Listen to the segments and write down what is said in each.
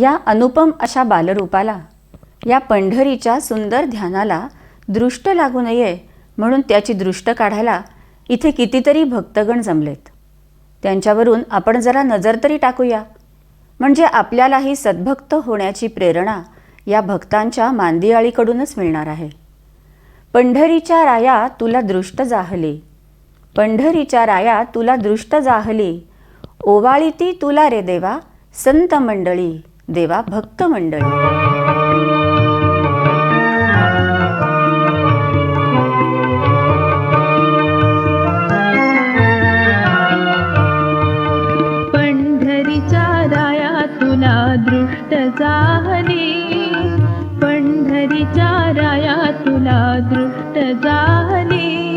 या अनुपम अशा बालरूपाला या पंढरीच्या सुंदर ध्यानाला दृष्ट लागू नये म्हणून त्याची दृष्ट काढायला इथे कितीतरी भक्तगण जमलेत. त्यांच्यावरून आपण जरा नजर तरी टाकूया. म्हणजे आपल्यालाही सद्भक्त होण्याची प्रेरणा या भक्तांच्या मांदियाळीकडूनच मिळणार आहे. पंढरीच्या राया तुला दृष्ट जाहली. पंढरीच्या राया तुला दृष्ट जाहली. ओवाळी ती तुला रे देवा संत मंडळी. देवा भक्त मंडळी. तुला दृष्ट जाहली. पंढरीच्या राया तुला दृष्ट जाहली.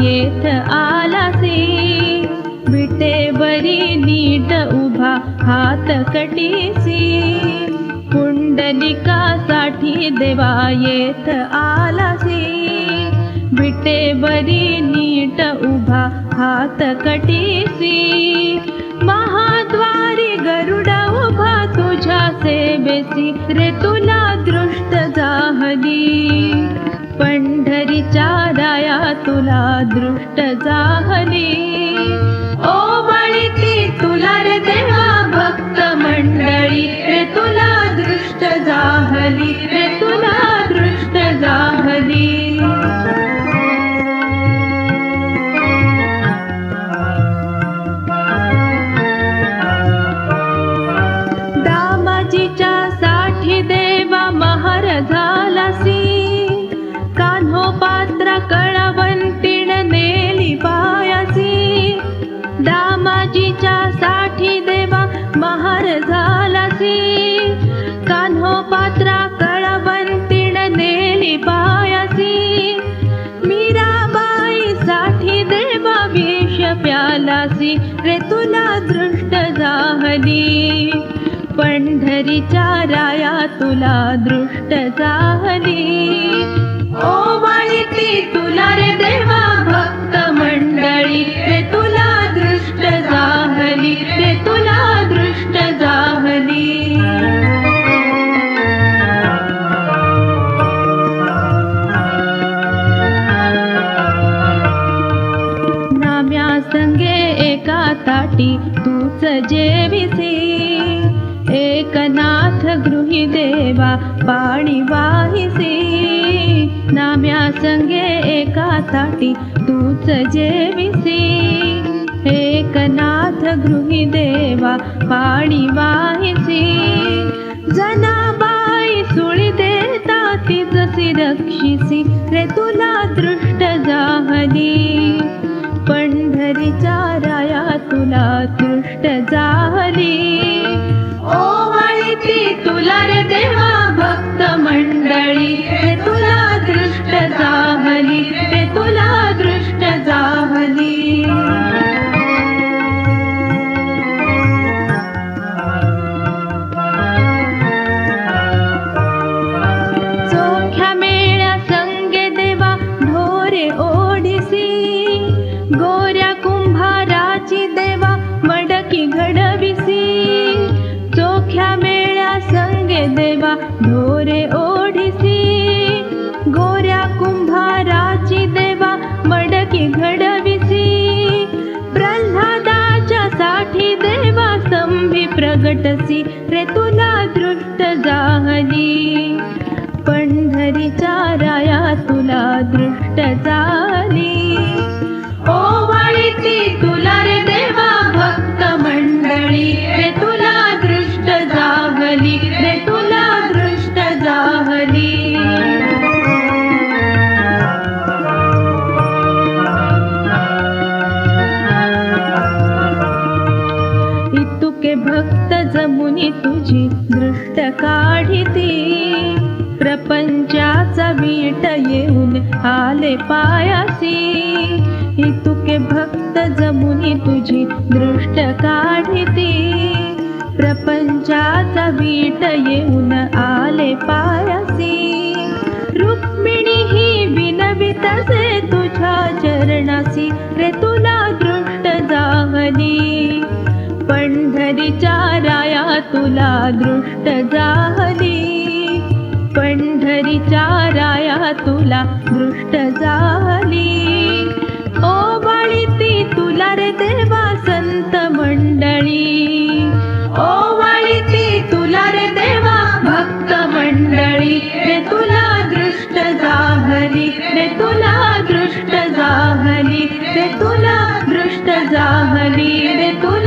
येथ आलासे. विटेवरी नीट उभा हात कटीसी. पुंडलिकासाठी देवा येथ आलासे. विटेवरी नीट उभा हात कटीसी. महाद्वारी गरुडा उभा तुझ्या सेवेसी रे तुला दृष्ट जाहली. पंढरीच्या राया तुला दृष्ट जाहली. दासी रे तुला दृष्ट जाहली. पंढरीच्या राया तुला दृष्ट जाहली. ओ साठी तूच जेविसी. एकनाथ गृही देवा पाणी वाहिसी. नाम्या संगे एका ताटी तूच जेविसी. एकनाथ गृही देवा पाणी वाहिसी. जनाबाई सुळी देता ती जशी रक्षिसी रे तुला ढोरे ओढिसी गोऱ्या कुंभाराची देवा मडकी घडविसी. प्रल्हादाच्या साठी देवा संभी प्रगटसी रे तुला दृष्ट जाहली. मी तुझी दृष्ट काढिती प्रपंचाचा वीट येऊन आले पायासी. तुके भक्त जमुनी तुझी दृष्ट काढिती प्रपंचाचा वीट येऊन आले पायासी. रुक्मिणी ही विनवितसे तुझ्या चरणासी. रे तुला दृष्ट जाहली पंढरीच्या राय तुला दृष्ट जाहली. पंढरीच्या राया तुला दृष्ट जाहली. ओ बाळी ती तुला रे देवा संत मंडळी. ओ बाळी तुला रे देवा भक्त मंडळी. रे तुला दृष्ट जाहली रे तुला दृष्ट जाहली रे तुला दृष्ट झाली रे तुला